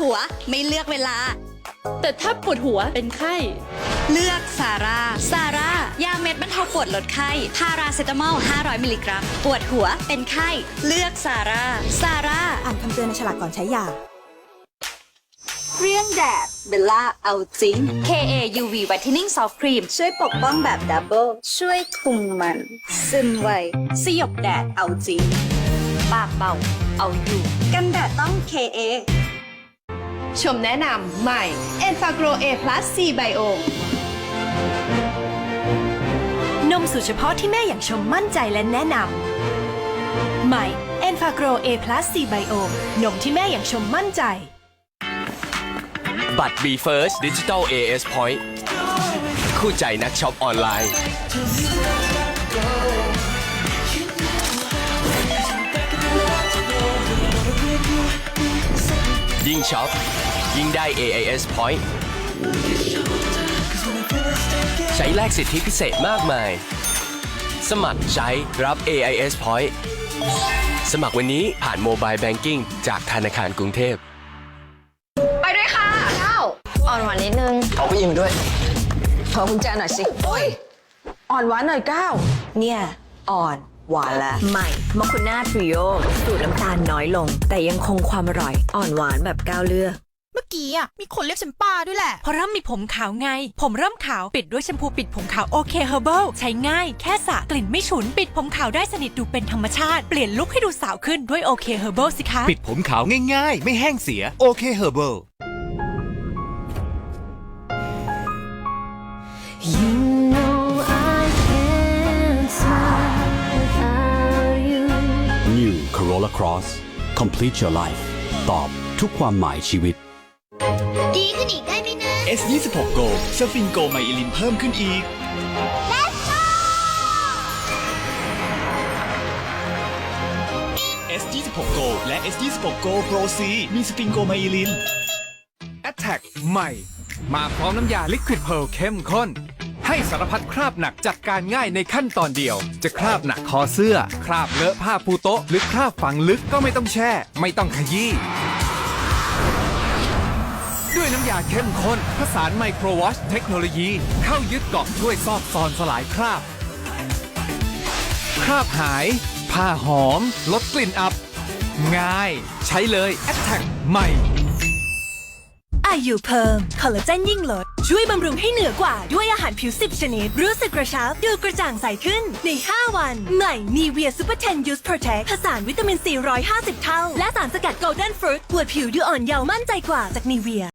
หัวไม่เลือกเวลา แต่ถ้าปวดหัวเป็นไข้ เลือกซาร่าซาร่ายาเม็ดบรรเทาปวดลดไข้ พาราเซตามอล 500 มิลลิกรัม ปวดหัวเป็นไข้ เลือกซาร่าซาร่าอ่านคำเตือนในฉลากก่อนใช้ยาเรี่ยงแดดเบลล่าเอาจริง KA UV Whitening Soft Cream ช่วยปกป้องแบบดับเบิลช่วยคุมมัน ซึมไวสยบแดดเอาจริง ปากเบา เอาอยู่ กันแดดต้อง KA ชมแนะนำใหม่ e n f a g r o A Plus C Bio นมสูตรเฉพาะที่แม่อย่างชมมั่นใจและแนะนำใหม่ e n f a g r o A Plus C Bio นมที่แม่อย่างชมมั่นใจ บัตร B First Digital AS Point คู่ใจนักช็อปออนไลน์ ช็อปยิ่งได้ AIS Point ใช้แลกสิทธิพิเศษมากมาย สมัครใช้รับ AIS Point สมัครวันนี้ผ่านโมบายแบงกิ้งจากธนาคารกรุงเทพ ไปด้วยค่ะเก้าอ่อนหวานนิดนึง เอาไปยิงด้วย ขอกุญแจหน่อยสิ โอ้ย อ่อนหวานหน่อยก้าวเนี่ย อ่อน หวานแล้วใหม่มอคุน่าทริโอสูตรน้ำตาลน้อยลง แต่ยังคงความอร่อย อ่อนหวานแบบก้าวเลือก เมื่อกี้อะมีคนเรียกฉันป้าด้วยแหละเพราะเริ่มมีผมขาวไง ผมเริ่มขาวปิดด้วยแชมพูปิดผมขาวโอเคเฮอร์เบิลใช้ง่ายแค่สระกลิ่นไม่ฉุน ปิดผมขาวได้สนิทดูเป็นธรรมชาติ เปลี่ยนลุคให้ดูสาวขึ้นด้วยโอเคเฮอร์เบิลสิคะ ปิดผมขาวง่ายๆ ไม่แห้งเสียโอเคเฮอร์เบิล Corolla Cross Complete your life ตอบทุกความหมายชีวิต ดีขึ้นอีกได้ไหมนะ S26 Go สฟินโกไมอิลินเพิ่มขึ้นอีก S26 Go และ S26 Go Pro C มีสฟินโกไมอิลิน Attack ใหม่ มาพร้อมน้ำยา Liquid Pearl เข้มข้น ให้สารพัดคราบหนักจัดการง่ายในขั้นตอนเดียว จะคราบหนักคอเสื้อ คราบเลอะผ้าปูโต๊ะ หรือคราบฝังลึกก็ไม่ต้องแช่ ไม่ต้องขยี้ ด้วยน้ำยาเข้มข้นผสานไมโครวอชเทคโนโลยี เข้ายึดเกาะช่วยซอกซอนสลายคราบ คราบหาย ผ้าหอม ลดกลิ่นอับ ง่าย ใช้เลย Attack ใหม่ อายุเพิ่มคอลลาเจนยิ่งลด ช่วยบำรุงให้เหนือกว่าด้วยอาหารผิว 10 ชนิด รู้สึกกระชับ ดูกระจ่างใสขึ้นใน 5 วัน ใหม่นีเวียซูเปอร์เทนยูสโปรเทคผสานวิตามิน C 150 เท่า และสารสกัดโกลเด้นฟรุตปวดผิวดูอ่อนเยาว์มั่นใจกว่าจากนีเวีย